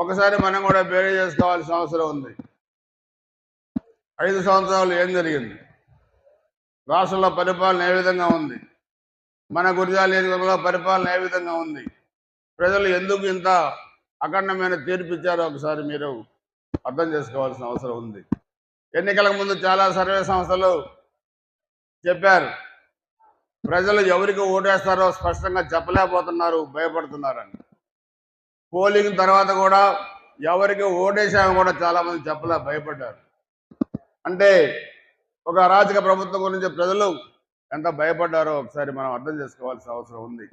ఒకసారి మనం కూడా బేరీ చేసుకోవాల్సిన అవసరం ఉంది. ఐదు సంవత్సరాలు ఏం జరిగింది? రాష్ట్రంలో పరిపాలన ఏ విధంగా ఉంది? మన గురిజాల నియోజకవర్గంలో పరిపాలన ఏ విధంగా ఉంది? ప్రజలు ఎందుకు ఇంత అఖండమైన తీర్పు ఇచ్చారో ఒకసారి మీరు అర్థం చేసుకోవాల్సిన అవసరం ఉంది. ఎన్నికలకు ముందు చాలా సర్వే సంస్థలు చెప్పారు. ప్రజలు ఎవరికి ఓటేస్తారో స్పష్టంగా చెప్పలేకపోతున్నారు భయపడుతున్నారని. పోలింగ్ తర్వాత కూడా ఎవరికి ఓటేసామో కూడా చాలా మంది చెప్పలే భయపడ్డారు. అంటే ఒక అరాచక ప్రభుత్వం గురించి ప్రజలు ఎంత భయపడ్డారో ఒకసారి మనం అర్థం చేసుకోవాల్సిన అవసరం ఉంది.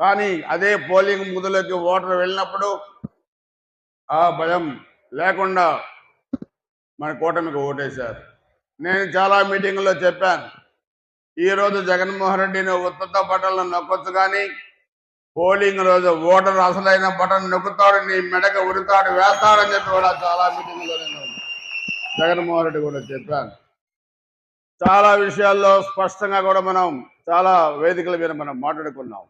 కానీ అదే పోలింగ్ ముదులోకి ఓటర్ వెళ్ళినప్పుడు ఆ భయం లేకుండా మన కూటమికి ఓటేశారు. నేను చాలా మీటింగ్లో చెప్పాను. ఈ రోజు జగన్మోహన్ రెడ్డిని ఉత్తత బటన్లు నొక్కొచ్చు కానీ పోలింగ్ రోజు ఓటర్ అసలైన బటన్ నొక్కుతాడు నీ మెడక ఉరితాడు వేస్తాడని చెప్పి కూడా చాలా మీటింగ్లో నేను జగన్మోహన్ రెడ్డి కూడా చెప్పాను చాలా విషయాల్లో స్పష్టంగా కూడా మనం చాలా వేదికల మీద మనం మాట్లాడుకున్నాం.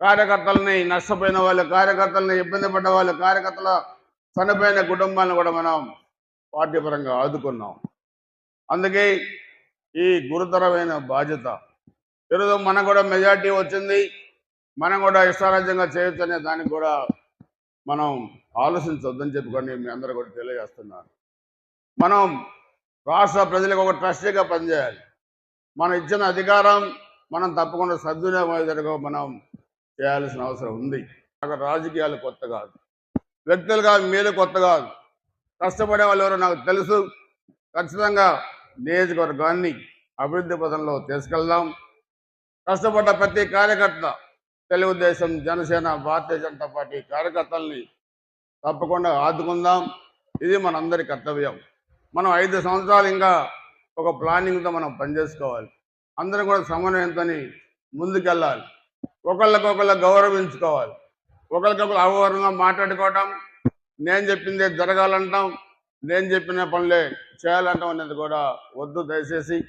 కార్యకర్తల్ని నష్టపోయిన వాళ్ళు కార్యకర్తలని ఇబ్బంది పడ్డ వాళ్ళు కార్యకర్తల చనిపోయిన కుటుంబాలను కూడా మనం పార్టీపరంగా ఆదుకున్నాం. అందుకే ఈ గురుతరమైన బాధ్యత. ఈరోజు మనకు కూడా మెజార్టీ వచ్చింది. మనం కూడా ఇష్టారాజ్యంగా చేయొచ్చు అనే దానికి కూడా మనం ఆలోచించొద్దని చెప్పుకొని మీ అందరూ కూడా తెలియజేస్తున్నాను మనం రాష్ట్ర ప్రజలకు ఒక ట్రస్టీగా పనిచేయాలి. మనం ఇచ్చిన అధికారం మనం తప్పకుండా సద్వినియోగం మనం చేయాల్సిన అవసరం ఉంది. నాకు రాజకీయాలు కొత్త కాదు. వ్యక్తులుగా మీరు కొత్త కాదు. కష్టపడే వాళ్ళు ఎవరో నాకు తెలుసు. ఖచ్చితంగా నియోజకవర్గాన్ని అభివృద్ధి పథంలో తీసుకెళ్దాం. కష్టపడ్డ ప్రతి కార్యకర్త తెలుగుదేశం జనసేన భారతీయ జనతా పార్టీ కార్యకర్తల్ని తప్పకుండా ఆదుకుందాం. ఇది మనందరి కర్తవ్యం. మనం ఐదు సంవత్సరాలు ఇంకా ఒక ప్లానింగ్తో మనం పనిచేసుకోవాలి. అందరం కూడా సమన్వయంతో ముందుకెళ్ళాలి. ఒకళ్ళకొకళ్ళు గౌరవించుకోవాలి. ఒకరికొకరు అవగాహనగా మాట్లాడుకోవటం నేను చెప్పిందే జరగాలంటాం నేను చెప్పిన పనులే చేయాలంటాం అనేది కూడా వద్దు. దయచేసి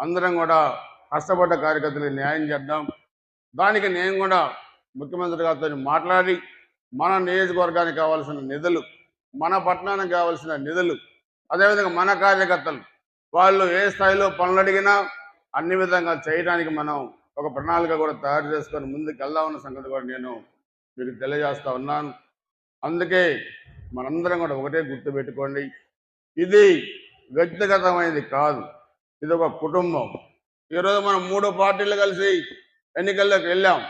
అందరం కూడా కష్టపడ్డ కార్యకర్తలకు న్యాయం చేద్దాం. దానికి నేను కూడా ముఖ్యమంత్రి గారితో మాట్లాడి మన నియోజకవర్గానికి కావాల్సిన నిధులు మన పట్టణానికి కావాల్సిన నిధులు అదేవిధంగా మన కార్యకర్తలు వాళ్ళు ఏ స్థాయిలో పనులు అడిగినా అన్ని విధంగా చేయడానికి మనం ఒక ప్రణాళిక కూడా తయారు చేసుకొని ముందుకు వెళ్దామన్న సంగతి కూడా నేను మీకు తెలియజేస్తా ఉన్నాను. అందుకే మనందరం కూడా ఒకటే గుర్తుపెట్టుకోండి ఇది వ్యక్తిగతమైనది కాదు. ఇది ఒక కుటుంబం. ఈరోజు మనం మూడు పార్టీలు కలిసి ఎన్నికల్లోకి వెళ్ళాం.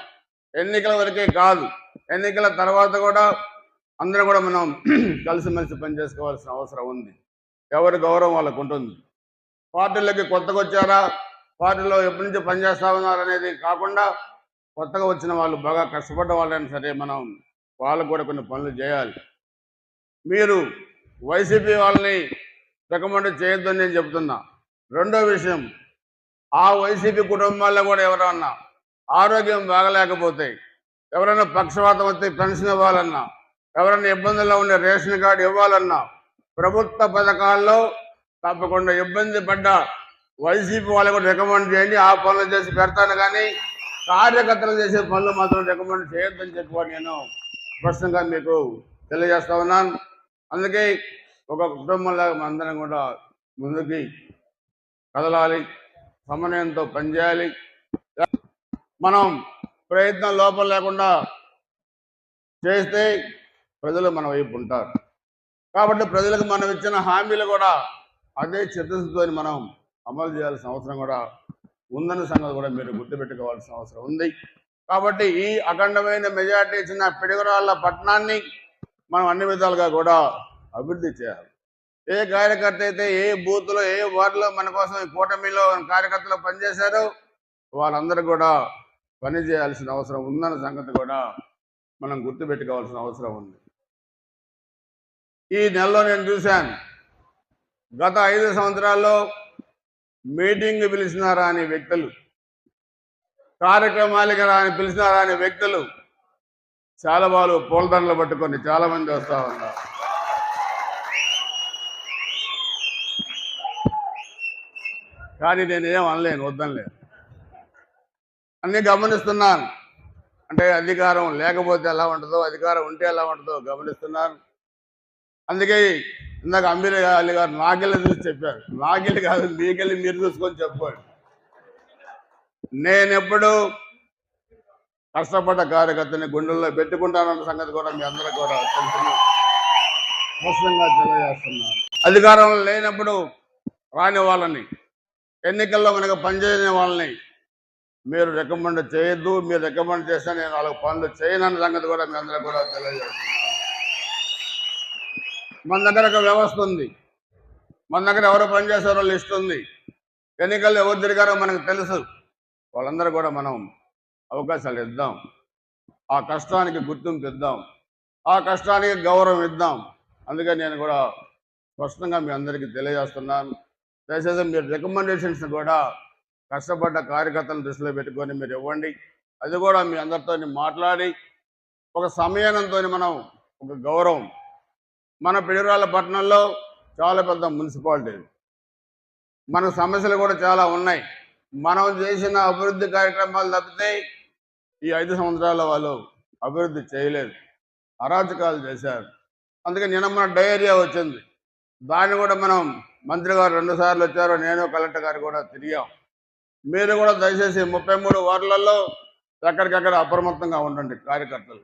ఎన్నికల వరకే కాదు ఎన్నికల తర్వాత కూడా అందరం కూడా మనం కలిసిమెలిసి పనిచేసుకోవాల్సిన అవసరం ఉంది. ఎవరి గౌరవం వాళ్ళకు ఉంటుంది. పార్టీలకి కొత్తగా వచ్చారా? పార్టీలో ఎప్పటి నుంచి పనిచేస్తా ఉన్నారు అనేది కాకుండా కొత్తగా వచ్చిన వాళ్ళు బాగా కష్టపడ్డ వాళ్ళైనా సరే మనం వాళ్ళకు కూడా కొన్ని పనులు చేయాలి. మీరు వైసీపీ వాళ్ళని రికమెండ్ చేయొద్దని నేను చెప్తున్నా. రెండో విషయం ఆ వైసీపీ కుటుంబాల్లో కూడా ఎవరన్నా ఆరోగ్యం బాగలేకపోతే ఎవరైనా పక్షవాతం వస్తే పెన్షన్ ఇవ్వాలన్నా ఎవరైనా ఇబ్బందుల్లో ఉండే రేషన్ కార్డు ఇవ్వాలన్నా ప్రభుత్వ పథకాల్లో తప్పకుండా ఇబ్బంది పడ్డ వైసీపీ వాళ్ళకు కూడా రికమెండ్ చేయండి. ఆ పనులు చేసి పెడతాను కానీ కార్యకర్తలు చేసే పనులు మాత్రం రికమెండ్ చేయొద్దని చెప్పి నేను స్పష్టంగా మీకు తెలియజేస్తా ఉన్నాను. అందుకే ఒక కుటుంబంలో అందరం కూడా ముందుకి కదలాలి సమన్వయంతో పనిచేయాలి. మనం ప్రయత్నం లోపం లేకుండా చేస్తే ప్రజలు మన వైపు ఉంటారు. కాబట్టి ప్రజలకు మనం ఇచ్చిన హామీలు కూడా అదే చిత్తశుద్ధితో మనం అమలు చేయాల్సిన అవసరం కూడా ఉందన్న సంగతి కూడా మీరు గుర్తుపెట్టుకోవాల్సిన అవసరం ఉంది. కాబట్టి ఈ అఖండమైన మెజార్టీ ఇచ్చిన పిడుగురాళ్ళ పట్టణాన్ని మనం అన్ని విధాలుగా కూడా అభివృద్ధి చేయాలి. ఏ కార్యకర్త అయితే ఏ బూత్లో ఏ వార్డులో మన కోసం ఈ కూటమిలో కార్యకర్తలు పనిచేశారో వాళ్ళందరూ కూడా పని చేయాల్సిన అవసరం ఉందన్న సంగతి కూడా మనం గుర్తుపెట్టుకోవాల్సిన అవసరం ఉంది. ఈ నెలలో నేను చూశాను. గత ఐదు సంవత్సరాల్లో మీటింగ్ పిలిచినారా అనే వ్యక్తులు కార్యక్రమాలకి రాని పిలిచినారా అనే వ్యక్తులు చాలా వాళ్ళు పూలదండలు పట్టుకొని చాలా మంది వస్తూ ఉన్నారు. కానీ నేను ఏం అనలేను వద్దనలేను అన్ని గమనిస్తున్నాను అంటే అధికారం లేకపోతే ఎలా ఉంటుందో అధికారం ఉంటే ఎలా ఉంటుందో గమనిస్తున్నాను అందుకే ఇందాక అమీర్ అలీ గారు నాకెళ్ళి చూసి చెప్పారు. నాకెళ్ళి కాదు మీకెళ్ళి మీరు చూసుకొని చెప్పండి. నేనెప్పుడు కష్టపడ్డ కార్యకర్తని గుండెల్లో పెట్టుకుంటానన్న సంగతి కూడా మీ అందరూ కూడా స్పష్టంగా తెలియజేస్తున్నాను. అధికారంలో లేనప్పుడు రాని వాళ్ళని ఎన్నికల్లో మనకు పనిచేయని వాళ్ళని మీరు రికమెండ్ చేయొద్దు మీరు రికమెండ్ చేస్తే నేను నాలుగు పనులు చేయనన్న సంగతి కూడా మీ అందరూ కూడా తెలియజేస్తున్నాను మన దగ్గర ఒక వ్యవస్థ ఉంది. మన దగ్గర ఎవరు పనిచేస్తారో లిస్ట్ ఉంది. ఎన్నికల్లో ఎవరు తిరిగారో మనకు తెలుసు. వాళ్ళందరూ కూడా మనం అవకాశాలు ఇద్దాం. ఆ కష్టానికి గుర్తింపు ఇద్దాం. ఆ కష్టానికి గౌరవం ఇద్దాం. అందుకే నేను కూడా స్పష్టంగా మీ అందరికీ తెలియజేస్తున్నాను. దయచేసి మీరు రికమెండేషన్స్ కూడా కష్టపడ్డ కార్యకర్తలను దృష్టిలో పెట్టుకొని మీరు ఇవ్వండి. అది కూడా మీ అందరితో మాట్లాడి ఒక సమయానంతో మనం ఒక గౌరవం. మన పిడిరాల పట్టణంలో చాలా పెద్ద మున్సిపాలిటీ మన సమస్యలు కూడా చాలా ఉన్నాయి. మనం చేసిన అభివృద్ధి కార్యక్రమాలు తప్పితే ఈ ఐదు సంవత్సరాల వాళ్ళు అభివృద్ధి చేయలేదు. అరాచకాలు చేశారు. అందుకే నిన్న మన డయేరియా వచ్చింది. దాన్ని కూడా మనం మంత్రి గారు రెండుసార్లు వచ్చారు. నేను కలెక్టర్ గారు కూడా తిరిగాం. మీరు కూడా దయచేసి ముప్పై మూడు వార్డులలో ఎక్కడికక్కడ అప్రమత్తంగా ఉండండి కార్యకర్తలు.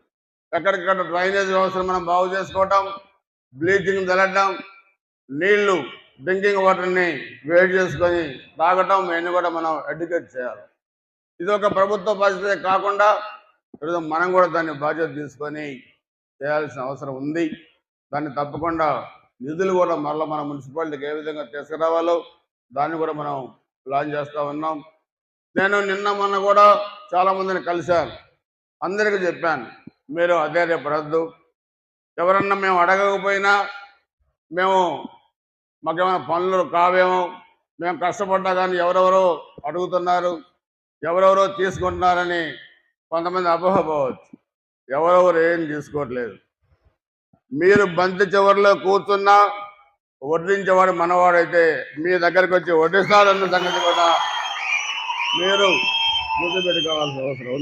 ఎక్కడికక్కడ డ్రైనేజ్ వ్యవస్థను మనం బాగు చేసుకోవటం బ్లీచింగ్ తెలడం నీళ్ళు డ్రింకింగ్ వాటర్ని వేడి చేసుకొని తాగటం ఇవన్నీ కూడా మనం ఎడ్యుకేట్ చేయాలి. ఇది ఒక ప్రభుత్వ బాధ్యత కాకుండా ఈరోజు మనం కూడా దాన్ని బాధ్యత తీసుకొని చేయాల్సిన అవసరం ఉంది. దాన్ని తప్పకుండా నిధులు కూడా మరల మన మున్సిపాలిటీకి ఏ విధంగా తీసుకురావాలో దాన్ని కూడా మనం ప్లాన్ చేస్తూ ఉన్నాం. నేను నిన్న మొన్న కూడా చాలామందిని కలిశాను. అందరికీ చెప్పాను మీరు అధైర్యపడద్దు ఎవరన్నా మేము అడగకపోయినా మేము మాకేమైనా పనులు కావేమో మేము కష్టపడ్డా కానీ ఎవరెవరో అడుగుతున్నారు ఎవరెవరో తీసుకుంటున్నారని కొంతమంది అపోహపోవచ్చు. ఎవరెవరు ఏం తీసుకోవట్లేదు. మీరు బంతి చివరిలో కూర్చున్నా వడ్డించేవాడు మనవాడైతే మీ దగ్గరికి వచ్చి వడ్డిస్తాడన్న సంగతి కూడా మీరు గుర్తుపెట్టుకోవాల్సిన అవసరం